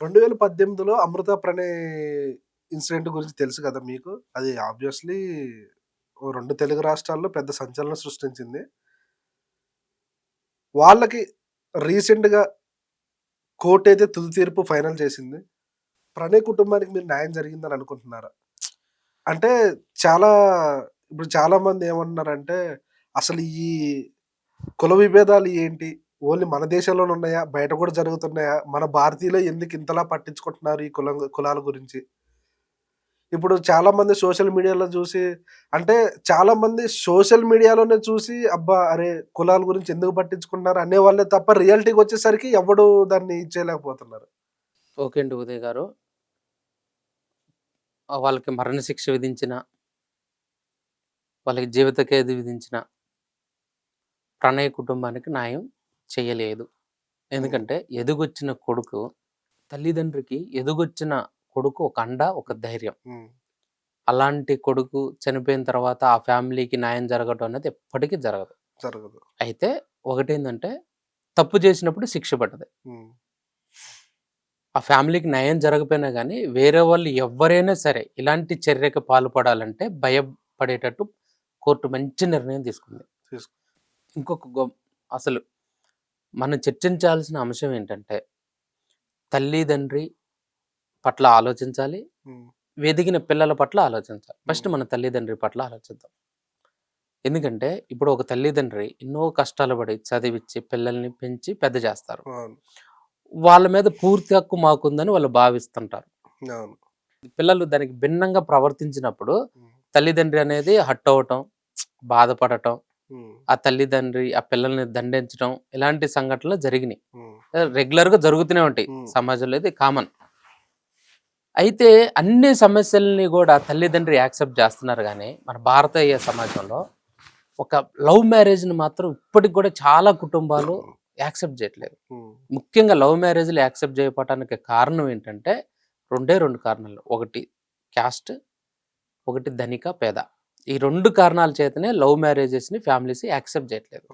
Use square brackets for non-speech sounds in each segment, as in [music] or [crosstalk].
రెండు వేల పద్దెనిమిదిలో అమృత ప్రణయ్ ఇన్సిడెంట్ గురించి తెలుసు కదా మీకు? అది ఆబ్వియస్లీ రెండు తెలుగు రాష్ట్రాల్లో పెద్ద సంచలనం సృష్టించింది. వాళ్ళకి రీసెంట్గా కోర్టు అయితే తుది తీర్పు ఫైనల్ చేసింది. ప్రణయ్ కుటుంబానికి మీరు న్యాయం జరిగిందని అనుకుంటున్నారా? అంటే చాలా ఇప్పుడు చాలామంది ఏమన్నారంటే అసలు ఈ కుల విభేదాలు ఏంటి? ఓన్లీ మన దేశంలోనే ఉన్నాయా? బయట కూడా జరుగుతున్నాయా? మన భారతీయులు ఎందుకు ఇంతలా పట్టించుకుంటున్నారు ఈ కులం కులాల గురించి? ఇప్పుడు చాలా మంది సోషల్ మీడియాలో చూసి అంటే చాలా మంది సోషల్ మీడియాలోనే చూసి అబ్బా అరే కులాల గురించి ఎందుకు పట్టించుకుంటున్నారు అనే వాళ్ళే తప్ప రియాలిటీకి వచ్చేసరికి ఎవడు దాన్ని ఇచ్చేయలేకపోతున్నారు. ఓకే అండి ఉదయ్ గారు. వాళ్ళకి మరణశిక్ష విధించిన వాళ్ళకి జీవిత ఖైదు విధించిన ప్రణయ్ కుటుంబానికి న్యాయం. చేయలేదు. ఎందుకంటే ఎదుగొచ్చిన కొడుకు తల్లిదండ్రికి ఎదుగొచ్చిన కొడుకు ఒక అండ ఒక ధైర్యం. అలాంటి కొడుకు చనిపోయిన తర్వాత ఆ ఫ్యామిలీకి న్యాయం జరగడం అనేది ఎప్పటికీ జరగదు. జరగదు. అయితే ఒకటేంటంటే తప్పు చేసినప్పుడు శిక్ష పడ్డది. ఆ ఫ్యామిలీకి న్యాయం జరగకపోయినా కానీ వేరే వాళ్ళు ఎవరైనా సరే ఇలాంటి చర్యకి పాల్పడాలంటే భయపడేటట్టు కోర్టు మంచి నిర్ణయం తీసుకుంది. తీసుకు- ఇంకొక అసలు మనం చర్చించాల్సిన అంశం ఏంటంటే తల్లిదండ్రి పట్ల ఆలోచించాలి వెదిగిన పిల్లల పట్ల ఆలోచించాలి. ఫస్ట్ మన తల్లిదండ్రి పట్ల ఆలోచిద్దాం. ఎందుకంటే ఇప్పుడు ఒక తల్లిదండ్రి ఎన్నో కష్టాలు పడి చదివించి పిల్లల్ని పెంచి పెద్ద చేస్తారు. వాళ్ళ మీద పూర్తి హక్కు మాకుందని వాళ్ళు భావిస్తుంటారు. పిల్లలు దానికి భిన్నంగా ప్రవర్తించినప్పుడు తల్లిదండ్రి అనేది హట్ అవ్వటం బాధపడటం ఆ తల్లిదండ్రి ఆ పిల్లల్ని దండించడం ఇలాంటి సంఘటనలు జరిగినాయి. రెగ్యులర్గా జరుగుతూనే ఉంటాయి. సమాజంలో ఇది కామన్. అయితే అన్ని సమస్యల్ని కూడా తల్లిదండ్రి యాక్సెప్ట్ చేస్తున్నారు కానీ మన భారతీయ సమాజంలో ఒక లవ్ మ్యారేజ్ని మాత్రం ఇప్పటికి కూడా చాలా కుటుంబాలు యాక్సెప్ట్ చేయట్లేదు. ముఖ్యంగా లవ్ మ్యారేజ్లు యాక్సెప్ట్ చేయకపోవటానికి కారణం ఏంటంటే రెండే రెండు కారణాలు. ఒకటి క్యాస్ట్ ఒకటి ధనిక పేద. ఈ రెండు కారణాల చేతనే లవ్ మ్యారేజెస్ని ఫ్యామిలీస్ యాక్సెప్ట్ చేయట్లేదు.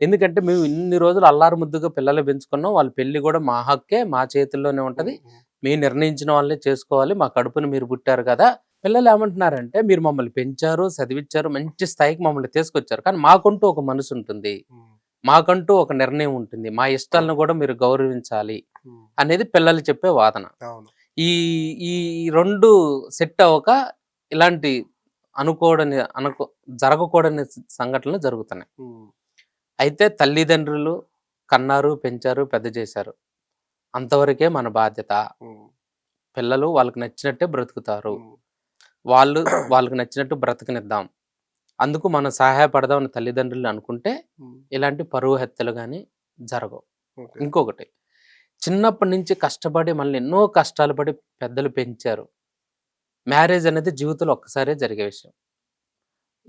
ఎందుకంటే మేము ఇన్ని రోజులు అల్లారు ముద్దుగా పిల్లలు పెంచుకున్నాం. వాళ్ళ పెళ్ళి కూడా మా హక్కే మా చేతుల్లోనే ఉంటది. మేము నిర్ణయించిన వాళ్ళే చేసుకోవాలి. మా కడుపుని మీరు పుట్టారు కదా! పిల్లలు ఏమంటున్నారంటే మీరు మమ్మల్ని పెంచారు చదివించారు మంచి స్థాయికి మమ్మల్ని తీసుకొచ్చారు. కానీ మాకంటూ ఒక మనసు ఉంటుంది. మాకంటూ ఒక నిర్ణయం ఉంటుంది. మా ఇష్టాలను కూడా మీరు గౌరవించాలి అనేది పిల్లలు చెప్పే వాదన. ఈ ఈ రెండు సెట్ అవ్వక ఇలాంటి అనుకోడని అనుకో జరగకూడని సంఘటనలు జరుగుతున్నాయి. అయితే తల్లిదండ్రులు కన్నారు పెంచారు పెద్ద చేశారు. అంతవరకే మన బాధ్యత. పిల్లలు వాళ్ళకి నచ్చినట్టే బ్రతుకుతారు. వాళ్ళు వాళ్ళకి నచ్చినట్టు బ్రతకనిద్దాం. అందుకు మనం సహాయపడదామని తల్లిదండ్రులు అనుకుంటే ఇలాంటి పరువు హత్యలు కానీ జరగవు. ఇంకొకటి చిన్నప్పటి నుంచి కష్టపడి మళ్ళీ ఎన్నో కష్టాలు పడి పెద్దలు పెంచారు. మ్యారేజ్ అనేది జీవితంలో ఒక్కసారే జరిగే విషయం.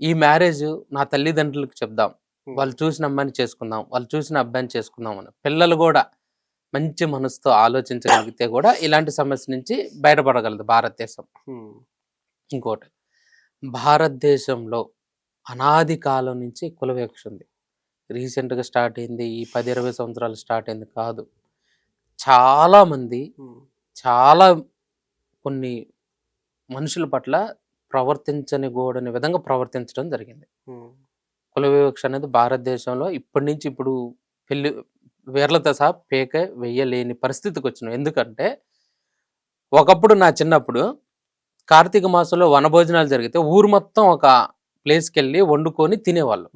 ఈ మ్యారేజ్ నా తల్లిదండ్రులకు చెప్దాం. వాళ్ళు చూసిన అమ్మాయిని చేసుకుందాం వాళ్ళు చూసిన అబ్బాయిని చేసుకుందాం అని. పిల్లలు కూడా మంచి మనసుతో ఆలోచించగలిగితే కూడా ఇలాంటి సమస్య నుంచి బయటపడగలదు భారతదేశం. ఇంకోటి భారతదేశంలో అనాది కాలం నుంచి కుల వివక్ష ఉంది. రీసెంట్గా స్టార్ట్ అయింది ఈ పది ఇరవై సంవత్సరాలు స్టార్ట్ అయింది కాదు. చాలామంది చాలా కొన్ని మనుషుల పట్ల ప్రవర్తించని కూడని విధంగా ప్రవర్తించడం జరిగింది. కుల వివక్ష అనేది భారతదేశంలో ఇప్పటి నుంచి ఇప్పుడు పెళ్ళి వేర్లతో సహా పేక వెయ్యలేని పరిస్థితికి వచ్చినాం. ఎందుకంటే ఒకప్పుడు నా చిన్నప్పుడు కార్తీక మాసంలో వనభోజనాలు జరిగితే ఊరు మొత్తం ఒక ప్లేస్కి వెళ్ళి వండుకొని తినేవాళ్ళు.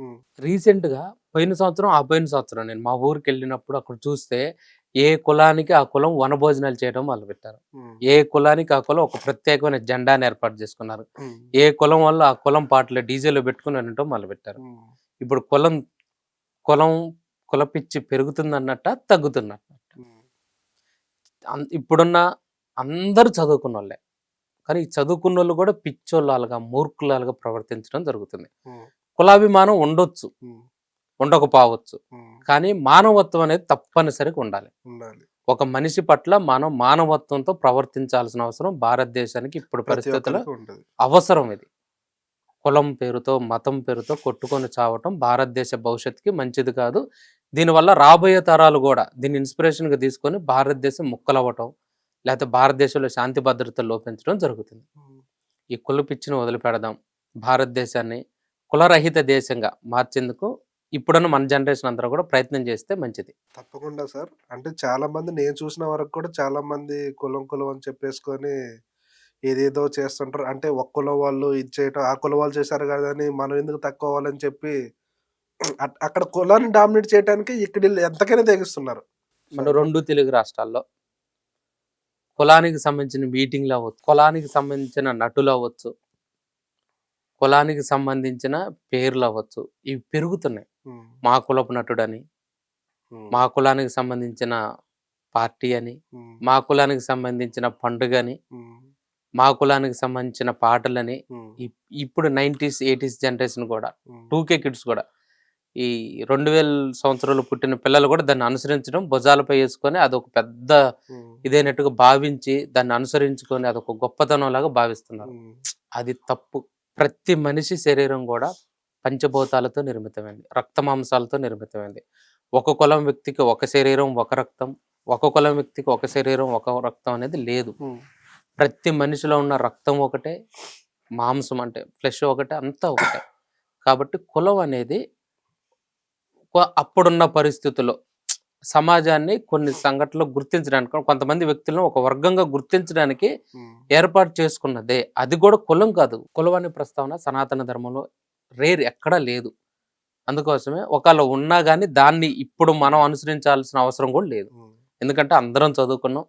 రీసెంట్గా పోయిన సంవత్సరం ఆ పోయిన సంవత్సరం నేను మా ఊరికి వెళ్ళినప్పుడు అక్కడ చూస్తే ఏ కులానికి ఆ కులం వనభోజనాలు చేయడం మొదలుపెట్టారు ఉమ్, ఏ కులానికి ఆ కులం ఒక ప్రత్యేకమైన జెండాని ఏర్పాటు చేసుకున్నారు. ఏ కులం వాళ్ళు ఆ కులం పాటలు డీజేలో పెట్టుకుని వినటం మొదలుపెట్టారు ఉమ్, ఇప్పుడు కులం కులం కులపిచ్చి పెరుగుతుందన్నట్ట తగ్గుతున్నట్ట ఉమ్, అన్- ఇప్పుడున్న అందరూ చదువుకున్న వాళ్ళే కానీ ఈ చదువుకున్న వాళ్ళు కూడా పిచ్చోళ్ళగా మూర్ఖులాలుగా ప్రవర్తించడం జరుగుతుంది. కులాభిమానం ఉండొచ్చు. ఉండకపోవచ్చు. కానీ మానవత్వం అనేది తప్పనిసరిగా ఉండాలి. ఒక మనిషి పట్ల మనం మానవత్వంతో ప్రవర్తించాల్సిన అవసరం భారతదేశానికి ఇప్పుడు పరిస్థితుల్లో అవసరం ఇది. కులం పేరుతో మతం పేరుతో కొట్టుకొని చావటం భారతదేశ భవిష్యత్తుకి మంచిది కాదు. దీనివల్ల రాబోయే తరాలు కూడా దీన్ని ఇన్స్పిరేషన్గా తీసుకొని భారతదేశం ముక్కలవ్వటం లేకపోతే భారతదేశంలో శాంతి భద్రతలు లోపించడం జరుగుతుంది. ఈ కుల పిచ్చిని వదిలిపెడదాం. భారతదేశాన్ని కులరహిత దేశంగా మార్చేందుకు ఇప్పుడున్న మన జనరేషన్ అందరూ కూడా ప్రయత్నం చేస్తే మంచిది. తప్పకుండా సార్. అంటే చాలా మంది నేను చూసిన వరకు కూడా చాలా మంది కులం కులం అని చెప్పేసుకొని ఏదేదో చేస్తుంటారు. అంటే ఒక కులం వాళ్ళు ఇది చేయటం ఆ కులం వాళ్ళు చేశారు కదా అని మనం ఎందుకు తక్కువ అవ్వాలని చెప్పి [clears throat] అట్- అక్కడ కులాన్ని డామినేట్ చేయడానికి ఇక్కడ వీళ్ళు ఎంతకైనా తెగిస్తున్నారు. మన రెండు తెలుగు రాష్ట్రాల్లో కులానికి సంబంధించిన మీటింగ్లు అవ్వచ్చు కులానికి సంబంధించిన నటులు అవ్వచ్చు కులానికి సంబంధించిన పేర్లు అవ్వచ్చు. ఇవి పెరుగుతున్నాయి. మా కులపు నటుడని మా కులానికి సంబంధించిన పార్టీ అని మా కులానికి సంబంధించిన పండుగ అని మా కులానికి సంబంధించిన పాటలని ఇప్పుడు నైంటీస్ ఎయిటీస్ జనరేషన్ కూడా ఉమ్, టూ కే కిడ్స్ కూడా ఈ రెండు వేల సంవత్సరాలు పుట్టిన పిల్లలు కూడా దాన్ని అనుసరించడం భుజాలపై వేసుకొని అదొక పెద్ద ఇదైనట్టుగా భావించి దాన్ని అనుసరించుకొని అదొక గొప్పతనం లాగా భావిస్తున్నారు అది తప్పు. ప్రతి మనిషి శరీరం కూడా పంచభూతాలతో నిర్మితమైంది. రక్త మాంసాలతో నిర్మితమైంది. ఒక కులం వ్యక్తికి ఒక శరీరం ఒక రక్తం ఒక కులం వ్యక్తికి ఒక శరీరం ఒక రక్తం అనేది లేదు. ప్రతి మనిషిలో ఉన్న రక్తం ఒకటే మాంసం అంటే ఫ్లెష్ ఒకటే అంతా ఒకటే. కాబట్టి కులం అనేది అప్పుడున్న పరిస్థితుల్లో సమాజాన్ని కొన్ని సంఘటనలు గుర్తించడానికి కొంతమంది వ్యక్తులను ఒక వర్గంగా గుర్తించడానికి ఏర్పాటు చేసుకున్నదే. అది కూడా కులం కాదు. కులం అనే ప్రస్తావన సనాతన ధర్మంలో రేర్ ఎక్కడా లేదు. అందుకోసమే ఒకవేళ ఉన్నా కానీ దాన్ని ఇప్పుడు మనం అనుసరించాల్సిన అవసరం కూడా లేదు. ఎందుకంటే అందరం చదువుకున్నాం.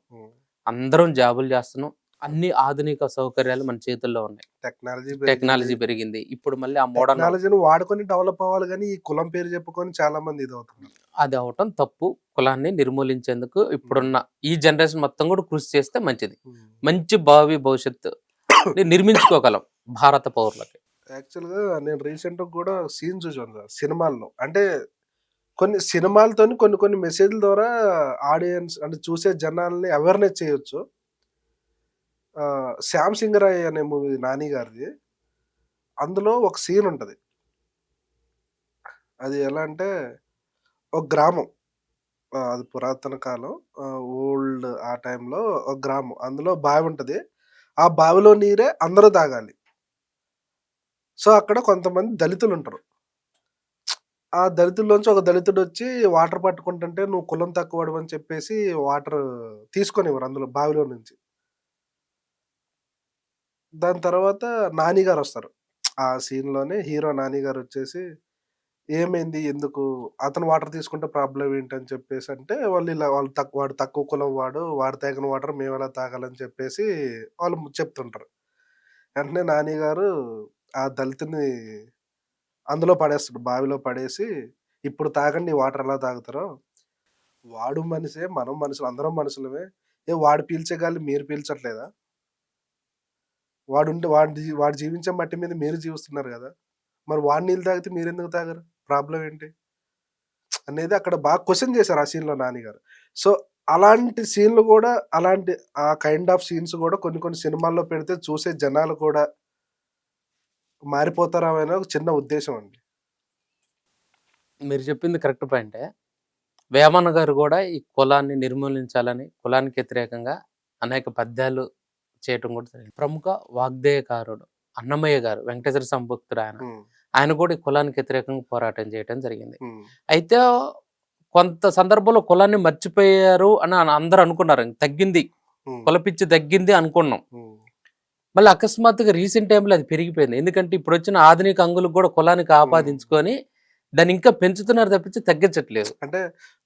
అందరం జాబులు చేస్తున్నాం అన్ని ఆధునిక సౌకర్యాలు మన చేతుల్లో ఉన్నాయి. టెక్నాలజీ టెక్నాలజీ పెరిగింది. ఇప్పుడు మళ్ళీ ఆ మోడర్న్ టెక్నాలజీని వాడుకొని డెవలప్ అవ్వాలి కానీ ఈ కులం పేరు చెప్పుకొని చాలా మంది ఇది అవుతున్నారు అది అవటం తప్పు. కులాన్ని నిర్మూలించేందుకు ఇప్పుడున్న ఈ జనరేషన్ మొత్తం కూడా కృషి చేస్తే మంచిది. మంచి భావి భవిష్యత్తు [coughs] నిర్మించుకోగలం భారత పౌరులకి. యాక్చువల్గా నేను రీసెంట్గా కూడా సీన్ చూసాను సార్ సినిమాల్లో. అంటే కొన్ని సినిమాలతోని కొన్ని కొన్ని మెసేజ్ల ద్వారా ఆడియన్స్ అంటే చూసే జనాల్ని అవేర్నెస్ చేయొచ్చు. శ్యామ్ సింగరాయ్ అనే మూవీ నాని గారిది. అందులో ఒక సీన్ ఉంటుంది. అది ఎలా అంటే ఒక గ్రామం. ఆ, అది పురాతన కాలం. ఓల్డ్ ఆ టైంలో ఒక గ్రామం. అందులో బావి ఉంటుంది. ఆ బావిలో నీరే అందరూ తాగాలి. సో అక్కడ కొంతమంది దళితులు ఉంటారు. ఆ దళితుల్లోంచి ఒక దళితుడు వచ్చి వాటర్ పట్టుకుంటుంటే నువ్వు కులం తక్కువడు అని చెప్పేసి వాటర్ తీసుకొనివ్వరు అందులో బావిలో నుంచి. దాని తర్వాత నానిగారు వస్తారు. ఆ సీన్లోనే హీరో నాని గారు వచ్చేసి ఏమైంది? ఎందుకు? అతను వాటర్ తీసుకుంటే ప్రాబ్లం ఏంటని చెప్పేసి అంటే వాళ్ళు ఇలా వాళ్ళు తక్కువ వాడు తక్కువ కులం వాడు వాడు తాగిన వాటర్ మేము ఎలా తాగాలని చెప్పేసి వాళ్ళు చెప్తుంటారు. వెంటనే నాని గారు ఆ దళితుని అందులో పడేస్తాడు బావిలో పడేసి ఇప్పుడు తాగండి వాటర్ ఎలా తాగుతారో? వాడు మనిషే మనం మనుషులు అందరం మనుషులమే. ఏ వాడు పీల్చే గాలి మీరు పీల్చట్లేదా? వాడు ఉంటే వాడి వాడు జీవించే మట్టి మీద మీరు జీవిస్తున్నారు కదా. మరి వాడి నీళ్ళు తాగితే మీరు ఎందుకు తాగరు? ప్రాబ్లం ఏంటి? అనేది అక్కడ బాగా క్వశ్చన్ చేశారు ఆ సీన్లో నానిగారు. సో అలాంటి సీన్లు కూడా అలాంటి ఆ కైండ్ ఆఫ్ సీన్స్ కూడా కొన్ని కొన్ని సినిమాల్లో పెడితే చూసే జనాలు కూడా మారిపోతారా ఒక చిన్న ఉద్దేశం అండి. మీరు చెప్పింది కరెక్ట్ పాయింటే. వేమన్న గారు కూడా ఈ కులాన్ని నిర్మూలించాలని కులానికి వ్యతిరేకంగా అనేక పద్యాలు చేయటం కూడా జరిగింది. ప్రముఖ వాగ్దేయకారుడు అన్నమయ్య గారు వెంకటేశ్వర సంభక్తుడు ఆయన. ఆయన కూడా ఈ కులానికి వ్యతిరేకంగా పోరాటం చేయటం జరిగింది. అయితే కొంత సందర్భంలో కులాన్ని మర్చిపోయారు అని అందరూ అనుకున్నారు. తగ్గింది. కులపిచ్చి తగ్గింది అనుకున్నాం. మళ్ళీ అకస్మాత్తుగా రీసెంట్ టైంలో అది పెరిగిపోయింది. ఎందుకంటే ఇప్పుడు వచ్చిన ఆధునిక అంగులకు కూడా కులానికి ఆపాదించుకొని దాన్ని ఇంకా పెంచుతున్నారు తప్పించి తగ్గించట్లేదు. అంటే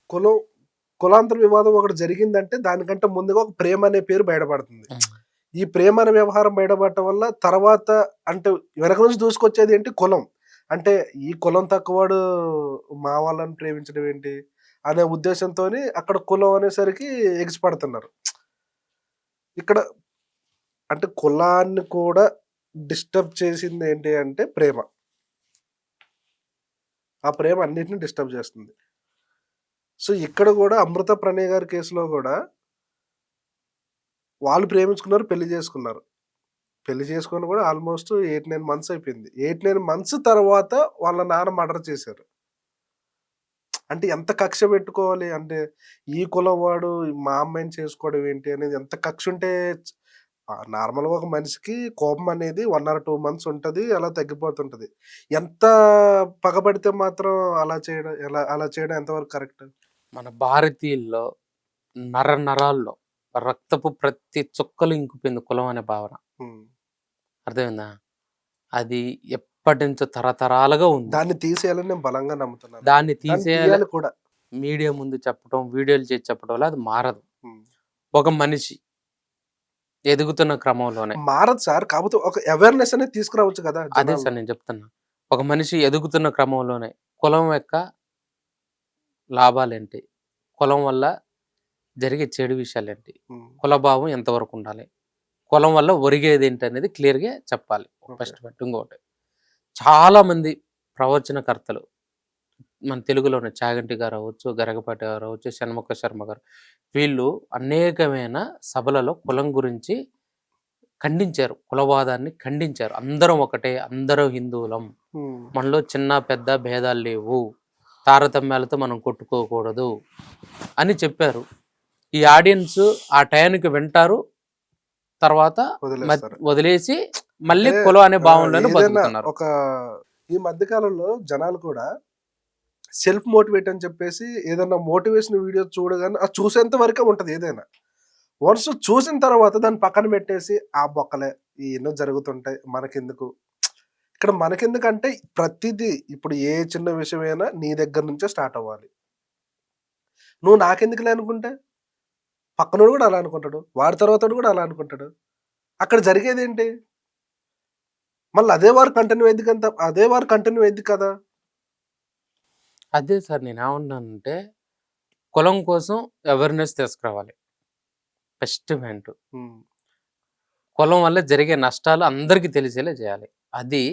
కులం కులాంతర వివాదం ఒకటి జరిగిందంటే దానికంటే ముందుగా ఒక ప్రేమ అనే పేరు బయటపడుతుంది. ఈ ప్రేమ అనే వ్యవహారం బయటపడటం వల్ల తర్వాత అంటే వెనక నుంచి దూసుకొచ్చేది ఏంటి? కులం. అంటే ఈ కులం తక్కువవాడు మా వాళ్ళని ప్రేమించడం ఏంటి? అనే ఉద్దేశంతో అక్కడ కులం అనేసరికి ఎగిసిపడుతున్నారు. ఇక్కడ అంటే కులాన్ని కూడా డిస్టర్బ్ చేసింది ఏంటి అంటే ప్రేమ. ఆ ప్రేమ అన్నిటిని డిస్టర్బ్ చేస్తుంది. సో ఇక్కడ కూడా అమృత ప్రణయ్ గారి కేసులో కూడా వాళ్ళు ప్రేమించుకున్నారు పెళ్ళి చేసుకున్నారు. పెళ్ళి చేసుకొని కూడా ఆల్మోస్ట్ ఎయిట్ నైన్ మంత్స్ అయిపోయింది. ఎయిట్ నైన్ మంత్స్ తర్వాత వాళ్ళ నాన్న మర్డర్ చేశారు. అంటే ఎంత కక్ష పెట్టుకోవాలి? అంటే ఈ కులం వాడు మా అమ్మాయిని చేసుకోవడం ఏంటి అనేది ఎంత కక్ష ఉంటే నార్మల్గా ఒక మనిషికి కోపం అనేది వన్ ఆర్ టూ మంత్స్ ఉంటుంది అలా తగ్గిపోతుంటది. ఎంత పగబడితే మాత్రం అలా చేయడం ఎలా అలా చేయడం ఎంతవరకు కరెక్ట్? మన భారతీయుల్లో నర నరాల్లో రక్తపు ప్రతి చుక్కలు ఇంకిపోయింది కులం అనే భావన. అర్థమైందా? అది ఎప్పటి నుంచో తరతరాలుగా ఉంది. దాన్ని తీసేయాలని నేను బలంగా నమ్ముతున్నాను. దాన్ని తీసేయాలి కూడా. మీడియా ముందు చెప్పడం వీడియోలు చేసి చెప్పడం వల్ల అది మారదు. ఒక మనిషి ఎదుగుతున్న క్రమంలోనే. మారదు సార్. కాకపోతే ఒక అవేర్నెస్ అనేది తీసుకురావచ్చు కదా అదే. సార్ నేను చెప్తున్నా. ఒక మనిషి ఎదుగుతున్న క్రమంలోనే కులం యొక్క లాభాలేంటి? కులం వల్ల జరిగే చెడు విషయాలేంటి? ఉమ్. కులభావం ఎంతవరకు ఉండాలి? కులం వల్ల ఒరిగేది ఏంటి అనేది క్లియర్గా చెప్పాలి. ఫస్ట్ పాయింట్ ఇంకోటి చాలా మంది ప్రవచనకర్తలు మన తెలుగులోనే చాగంటి గారు అవ్వచ్చు గరగపాటి గారు అవ్వచ్చు షణ్ముఖ శర్మ గారు వీళ్ళు అనేకమైన సభలలో కులం గురించి ఖండించారు. కులవాదాన్ని ఖండించారు. అందరం ఒకటే అందరం హిందువులం. మనలో చిన్న పెద్ద భేదాలు లేవు. తారతమ్యాలతో మనం కొట్టుకోకూడదు అని చెప్పారు. ఈ ఆడియన్స్ ఆ టయానికి వింటారు తర్వాత వదిలేసి మళ్ళీ కులం అనే బతుకుతున్నారు. ఒక ఈ మధ్య కాలంలో జనాలు కూడా సెల్ఫ్ మోటివేట్ అని చెప్పేసి ఏదైనా మోటివేషన్ వీడియో చూడగానే అది చూసేంత వరకే ఉంటది ఏదైనా. వన్స్ చూసిన తర్వాత దాన్ని పక్కన పెట్టేసి ఆ బొక్కలే ఎన్నో జరుగుతుంటాయి మనకెందుకు? ఇక్కడ మనకెందుకంటే ప్రతిదీ ఇప్పుడు ఏ చిన్న విషయమైనా నీ దగ్గర నుంచే స్టార్ట్ అవ్వాలి. నువ్వు నాకెందుకులే అనుకుంటే? పక్కనోడు కూడా అలా అనుకుంటాడు వాడి తర్వాత కూడా అలా అనుకుంటాడు. అక్కడ జరిగేది ఏంటి? మళ్ళీ అదే వారు కంటిన్యూ అయింది కదా అదే వారు కంటిన్యూ అయింది కదా. అదే సార్ నేను ఏమన్నానంటే కులం కోసం అవేర్నెస్ తీసుకురావాలి. ఫస్ట్ పాయింట్ ఉమ్, కులం వల్ల జరిగే నష్టాలు అందరికీ తెలిసేలా చేయాలి. అది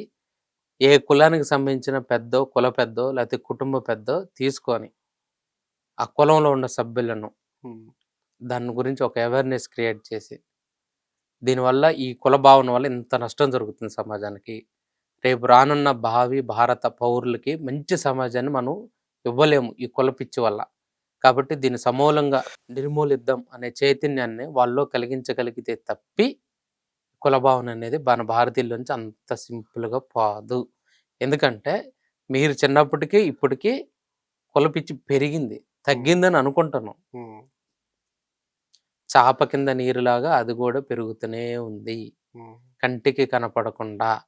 ఏ కులానికి సంబంధించిన పెద్దో కుల పెద్దో లేకపోతే కుటుంబ పెద్దో తీసుకొని ఆ కులంలో ఉన్న సభ్యులను దాని గురించి ఒక అవేర్నెస్ క్రియేట్ చేసి దీనివల్ల ఈ కుల భావన వల్ల ఇంత నష్టం జరుగుతుంది సమాజానికి. రేపు రానున్న భావి భారత పౌరులకి మంచి సమాజాన్ని మనం ఇవ్వలేము ఈ కుల పిచ్చి వల్ల. కాబట్టి దీన్ని సమూలంగా నిర్మూలిద్దాం అనే చైతన్యాన్ని వాళ్ళలో కలిగించగలిగితే తప్పి కుల భావన అనేది మన భారతీయుల నుంచి అంత సింపుల్గా పోదు. ఎందుకంటే మీరు చిన్నప్పటికీ ఇప్పటికీ కుల పిచ్చి పెరిగింది తగ్గిందని అనుకుంటున్నాం. చాప కింద నీరులాగా అది కూడా పెరుగుతూనే ఉంది. కంటికి కనపడకుండా.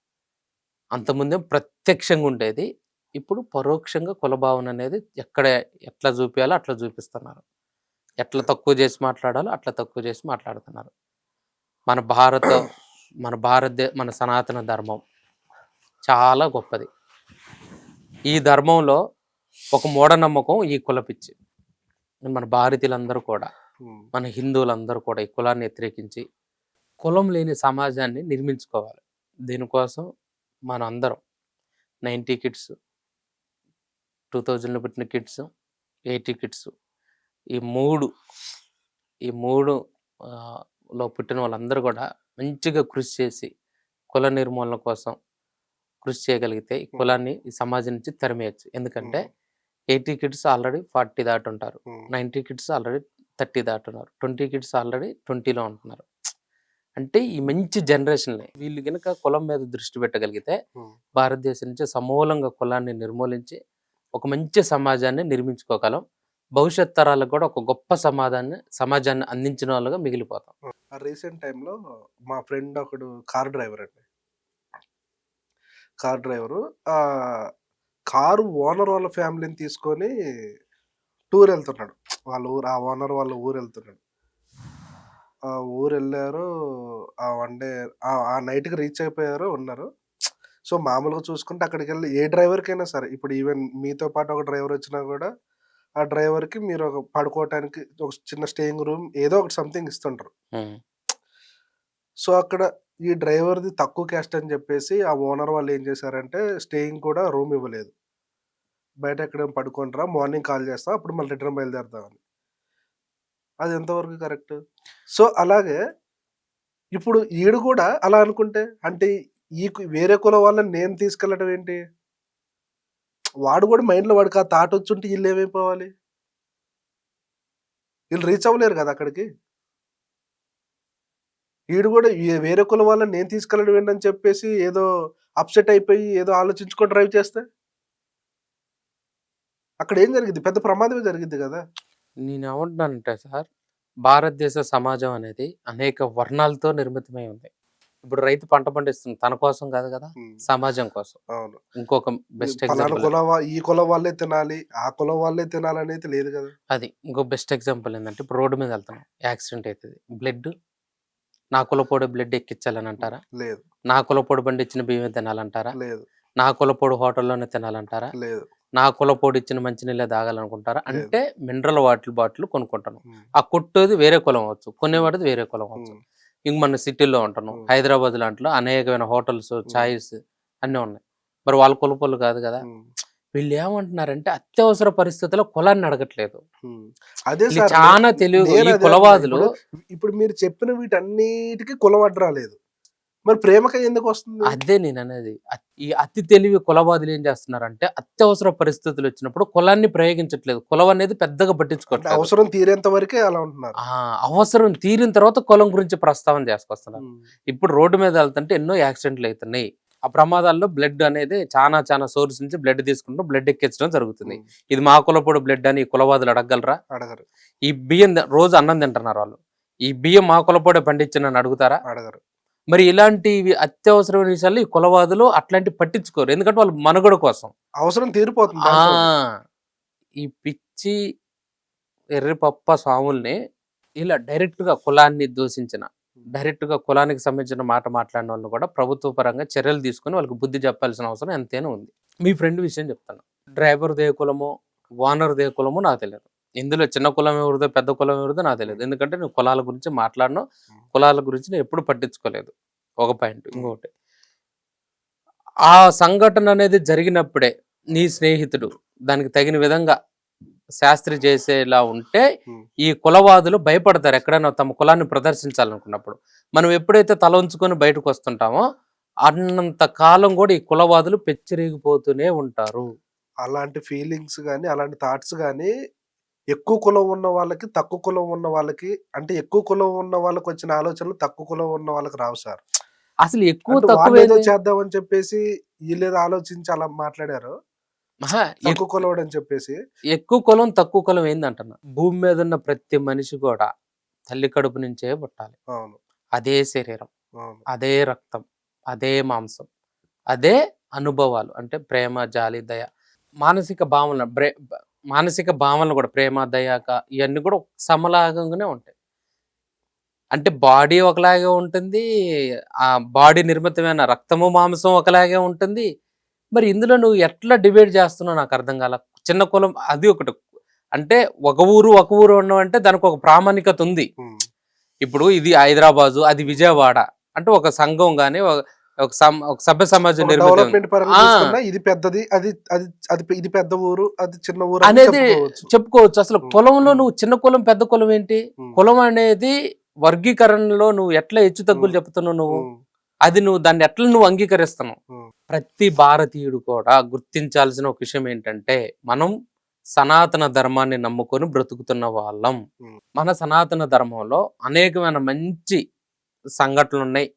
అంతకుముందే ప్రత్యక్షంగా ఉండేది. ఇప్పుడు పరోక్షంగా కులభావన అనేది ఎక్కడ ఎట్లా చూపించాలో అట్లా చూపిస్తున్నారు. ఎట్లా తక్కువ చేసి మాట్లాడాలో అట్లా తక్కువ చేసి మాట్లాడుతున్నారు. మన భారత మన భారతదే మన సనాతన ధర్మం చాలా గొప్పది. ఈ ధర్మంలో ఒక మూఢనమ్మకం ఈ కులపిచ్చి మన భారతీయులందరూ కూడా. మన హిందువులందరూ కూడా ఈ కులాన్ని వ్యతిరేకించి కులం లేని సమాజాన్ని నిర్మించుకోవాలి. దీనికోసం మన అందరం నైంటీ కిడ్స్ టూ థౌజండ్లో పుట్టిన కిడ్స్ ఎయిటీ కిడ్స్ ఈ మూడు ఈ మూడు లో పుట్టిన వాళ్ళందరూ కూడా మంచిగా కృషి చేసి కుల నిర్మూలన కోసం కృషి చేయగలిగితే ఈ కులాన్ని ఈ సమాజం నుంచి తరిమేయచ్చు. ఎందుకంటే ఎయిటీ కిడ్స్ ఆల్రెడీ ఫార్టీ దాటి ఉంటారు నైంటీ కిడ్స్ ఆల్రెడీ థర్టీ దాటున్నారు. ట్వంటీ కిడ్స్ ఆల్రెడీ ట్వంటీలో ఉంటున్నారు. అంటే ఈ మంచి జనరేషన్లే. వీళ్ళు కనుక కులం మీద దృష్టి పెట్టగలిగితే భారతదేశం నుంచి సమూలంగా కులాన్ని నిర్మూలించి ఒక మంచి సమాజాన్ని నిర్మించుకోగలం. భవిష్యత్ తరాలకు కూడా ఒక గొప్ప సమాధాన్ని సమాజాన్ని అందించిన వాళ్ళుగా మిగిలిపోతాం. రీసెంట్ టైంలో మా ఫ్రెండ్ ఒకడు కార్ డ్రైవర్ అండి. కార్ డ్రైవరు కారు ఓనర్ వాళ్ళ ఫ్యామిలీని తీసుకొని టూర్ వెళ్తున్నాడు వాళ్ళ ఊరు ఆ ఓనర్ వాళ్ళ ఊరు వెళ్తున్నాడు ఆ ఊరు వెళ్ళారు ఆ వన్ డే ఆ నైట్కి రీచ్ అయిపోయారు ఉన్నారు. సో మామూలుగా చూసుకుంటే అక్కడికి వెళ్ళి ఏ డ్రైవర్కైనా సరే ఇప్పుడు ఈవెన్ మీతో పాటు ఒక డ్రైవర్ వచ్చినా కూడా ఆ డ్రైవర్కి మీరు ఒక పడుకోవటానికి ఒక చిన్న స్టేయింగ్ రూమ్ ఏదో ఒకటి సంథింగ్ ఇస్తుంటారు. సో అక్కడ ఈ డ్రైవర్ది తక్కువ క్యాస్ట్ అని చెప్పేసి ఆ ఓనర్ వాళ్ళు ఏం చేశారంటే స్టేయింగ్ కూడా రూమ్ ఇవ్వలేదు. బయట ఎక్కడ పడుకుంటారా మార్నింగ్ కాల్ చేస్తాం అప్పుడు మళ్ళీ రిటర్న్ బయలుదేరుతామని అది ఎంతవరకు కరెక్ట్? సో అలాగే ఇప్పుడు ఈడు కూడా అలా అనుకుంటే అంటే ఈ వేరే కుల వాళ్ళని నేను తీసుకెళ్ళడం ఏంటి? వాడు కూడా మైండ్లో వాడికి ఆ థాట్ వచ్చుంటే వీళ్ళు ఏమైపోవాలి? వీళ్ళు రీచ్ అవ్వలేరు కదా అక్కడికి. వీడు కూడా వేరే కులం వాళ్ళని నేను తీసుకెళ్ళడం ఏంటని చెప్పేసి ఏదో అప్సెట్ అయిపోయి ఏదో ఆలోచించుకొని డ్రైవ్ చేస్తే? అక్కడ ఏం జరిగింది పెద్ద ప్రమాదమే జరిగింది కదా! నేను ఏమంటున్నానంటే సార్ భారతదేశ సమాజం అనేది అనేక వర్ణాలతో నిర్మితమై ఉంది. ఇప్పుడు రైతు పంట పండిస్తుంది తన కోసం కాదు కదా! సమాజం కోసం. అవును. ఇంకొక బెస్ట్ ఎగ్జాంపుల్ కులం ఈ కులం వాళ్ళే తినాలి ఆ కులం వాళ్ళే తినాలి అనేది లేదు కదా! అది ఇంకో బెస్ట్ ఎగ్జాంపుల్ ఏంటంటే ఇప్పుడు రోడ్డు మీద వెళ్తున్నాం. యాక్సిడెంట్ అవుతుంది బ్లడ్ నా కులపోడు బ్లడ్ ఎక్కించాలని అంటారా? లేదు. నా కులపోడు బండి ఇచ్చిన బియ్యం తినాలంటారా? లేదు. నా కులపోడు హోటల్లోనే తినాలంటారా? లేదు. నా కులపోడు ఇచ్చిన మంచినీళ్ళే తాగాలనుకుంటారా. అంటే మినరల్ వాటర్ బాటిల్ కొనుక్కుంటాను. ఆ కొట్టేది వేరే కులం అవచ్చు కొనేవాడిది వేరే కులం అవచ్చు ఇంక మన సిటీలో ఉంటాను. హైదరాబాద్ లాంటిలో అనేకమైన హోటల్స్ చాయ్స్ అన్నీ ఉన్నాయి. మరి వాళ్ళ కులపోలు కాదు కదా? వీళ్ళు ఏమంటున్నారంటే అత్యవసర పరిస్థితుల్లో కులాన్ని అడగట్లేదు. అదే చాలా తెలివి అదే కులవాదులు ఇప్పుడు- మీరు చెప్పిన వీటన్నిటికీ కులం అడ్డు రాలేదు మరి ప్రేమక ఎందుకు వస్తుంది? అదే నేను అనేది. ఈ అతి తెలివి కులవాదులు ఏం చేస్తున్నారంటే అత్యవసర పరిస్థితులు వచ్చినప్పుడు కులాన్ని ప్రయోగించట్లేదు. కులం అనేది పెద్దగా పట్టించుకోవట్లేదు. అవసరం తీరేంత వరకే అలా ఉంటున్నారు. అవసరం తీరిన తర్వాత కులం గురించి ప్రస్తావన చేసుకొస్తున్నారు. ఇప్పుడు రోడ్డు మీద వెళ్తుంటే ఎన్నో యాక్సిడెంట్లు అవుతున్నాయి. ఆ ప్రమాదాల్లో బ్లడ్ అనేది చాలా చాలా సోర్స్ నుంచి బ్లడ్ తీసుకుంటూ బ్లడ్ ఎక్కించడం జరుగుతుంది. ఇది మా కులపోడు బ్లడ్ అని కులవాదులు అడగలరా అడగరు. ఈ బియ్యం రోజు అన్నం తింటున్నారు వాళ్ళు. ఈ బియ్యం మా కులపోడే పండించిన అడుగుతారా? అడగరు. మరి ఇలాంటివి అత్యవసరమైన విషయాలు ఈ కులవాదులు అట్లాంటి పట్టించుకోరు. ఎందుకంటే వాళ్ళు మనుగడ కోసం. అవసరం తీరిపోతుంది. ఈ పిచ్చి ఎర్రి పప్ప స్వాముల్ని ఇలా డైరెక్ట్గా కులాన్ని దూషించిన డైరెక్ట్గా కులానికి సంబంధించిన మాట మాట్లాడిన వాళ్ళు కూడా ప్రభుత్వ పరంగా చర్యలు తీసుకుని వాళ్ళకి బుద్ధి చెప్పాల్సిన అవసరం ఎంతైనా ఉంది. మీ ఫ్రెండ్ విషయం చెప్తాను డ్రైవర్ దే కులమో ఓనర్ దే కులమో నాకు తెలియదు ఇందులో చిన్న కులం ఎవరిదో పెద్ద కులం ఎవరిదో నాకు తెలియదు. ఎందుకంటే నేను కులాల గురించి మాట్లాడను కులాల గురించి నేను ఎప్పుడు పట్టించుకోలేదు. ఒక పాయింట్ ఇంకొకటి ఆ సంఘటన అనేది జరిగినప్పుడే నీ స్నేహితుడు దానికి తగిన విధంగా శాస్త్రి చేసేలా ఉంటే. ఈ కులవాదులు భయపడతారు ఎక్కడైనా తమ కులాన్ని ప్రదర్శించాలనుకున్నప్పుడు. మనం ఎప్పుడైతే తల ఉంచుకొని బయటకు వస్తుంటామో అన్నంత కాలం కూడా ఈ కులవాదులు పెచ్చిరిగిపోతూనే ఉంటారు. అలాంటి ఫీలింగ్స్ కానీ అలాంటి థాట్స్ కానీ ఎక్కువ కులం ఉన్న వాళ్ళకి తక్కువ కులం ఉన్న వాళ్ళకి అంటే ఎక్కువ కులం ఉన్న వాళ్ళకి వచ్చిన ఆలోచనలు తక్కువ కులం ఉన్న వాళ్ళకి రావు సార్. అసలు ఎక్కువ తక్కువ ఏదో? చేద్దామని చెప్పేసి వీళ్ళేదో ఆలోచించి అలా మాట్లాడారు. తక్కువ కులవాడు అని చెప్పేసి. ఎక్కువ కులం తక్కువ కులం ఏందంటున్నా? భూమి మీద ఉన్న ప్రతి మనిషి కూడా తల్లి కడుపు నుంచే పుట్టాలి. అవును. అదే శరీరం అదే రక్తం అదే మాంసం అదే అనుభవాలు అంటే ప్రేమ జాలి దయ మానసిక భావన బ్రే మానసిక భావనలు కూడా ప్రేమ దయ క- ఇవన్నీ కూడా సమలాగంగానే ఉంటాయి. అంటే బాడీ ఒకలాగే ఉంటుంది ఆ బాడీ నిర్మితమైన రక్తము మాంసం ఒకలాగే ఉంటుంది. మరి ఇందులో నువ్వు ఎట్లా డిబేట్ చేస్తున్నావు నాకు అర్థం కాల? చిన్న కులం అది ఒకటి. అంటే ఒక ఊరు ఒక ఊరు ఉండడం అంటే దానికి ఒక ప్రామాణికత ఉంది. ఇప్పుడు ఇది హైదరాబాదు అది విజయవాడ. అంటే ఒక సంఘం గానీ ఒక- ఒక సభ్య సమాజం డెవలప్మెంట్ పరంగా ఇది పెద్దది అది అది అది ఇది పెద్ద ఊరు అది చిన్న ఊరు అని అనేది చెప్పుకోవచ్చు. అసలు. కులంలో నువ్వు చిన్న కులం పెద్ద కులం ఏంటి. కులం అనేది వర్గీకరణలో నువ్వు ఎట్లా హెచ్చు తగ్గులు. చెప్తున్నావు నువ్వు. అది నువ్వు దాన్ని ఎట్లా నువ్వు అంగీకరిస్తున్నావు. ప్రతి భారతీయుడు కూడా గుర్తించాల్సిన ఒక విషయం ఏంటంటే మనం సనాతన ధర్మాన్ని నమ్ముకొని బ్రతుకుతున్న వాళ్ళం. మన సనాతన ధర్మంలో అనేకమైన మంచి సంఘటనలు ఉన్నాయి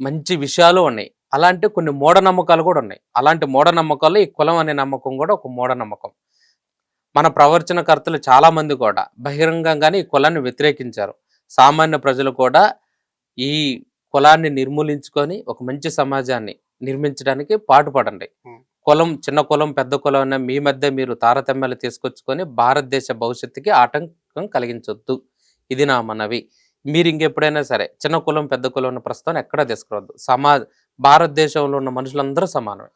మంచి విషయాలు ఉన్నాయి. అలాంటి కొన్ని మూఢనమ్మకాలు కూడా ఉన్నాయి. అలాంటి మూఢనమ్మకాలు ఈ కులం అనే నమ్మకం కూడా ఒక మూఢనమ్మకం. మన ప్రవచనకర్తలు చాలా మంది కూడా బహిరంగంగానే ఈ కులాన్ని వ్యతిరేకించారు. సామాన్య ప్రజలు కూడా ఈ కులాన్ని నిర్మూలించుకొని ఒక మంచి సమాజాన్ని నిర్మించడానికి పాటుపడండి. కులం చిన్న కులం పెద్ద కులం అనే మీ మధ్య మీరు తారతమ్యాలు తీసుకొచ్చుకొని భారతదేశ భవిష్యత్తుకి ఆటంకం కలిగించొద్దు. ఇది నా మనవి. మీరు ఇంకెప్పుడైనా సరే చిన్న కులం పెద్ద కులం ఉన్న ప్రస్తుతం ఎక్కడా తీసుకురావద్దు. సమా భారతదేశంలో ఉన్న మనుషులందరూ సమానమే.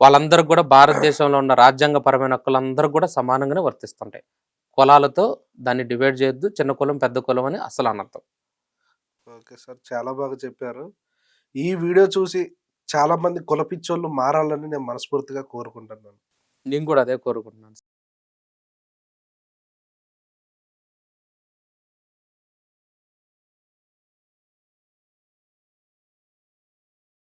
వాళ్ళందరికీ కూడా భారతదేశంలో ఉన్న రాజ్యాంగపరమైన హక్కులందరూ కూడా సమానంగానే వర్తిస్తుంటాయి. కులాలతో దాన్ని డివైడ్ చేయొద్దు చిన్న కులం పెద్ద కులం అని అసలు అనర్థం ఓకే సార్ చాలా బాగా చెప్పారు. ఈ వీడియో చూసి చాలా మంది కులపిచ్చోళ్ళు మారాలని నేను మనస్ఫూర్తిగా కోరుకుంటున్నాను. నేను కూడా అదే కోరుకుంటున్నాను.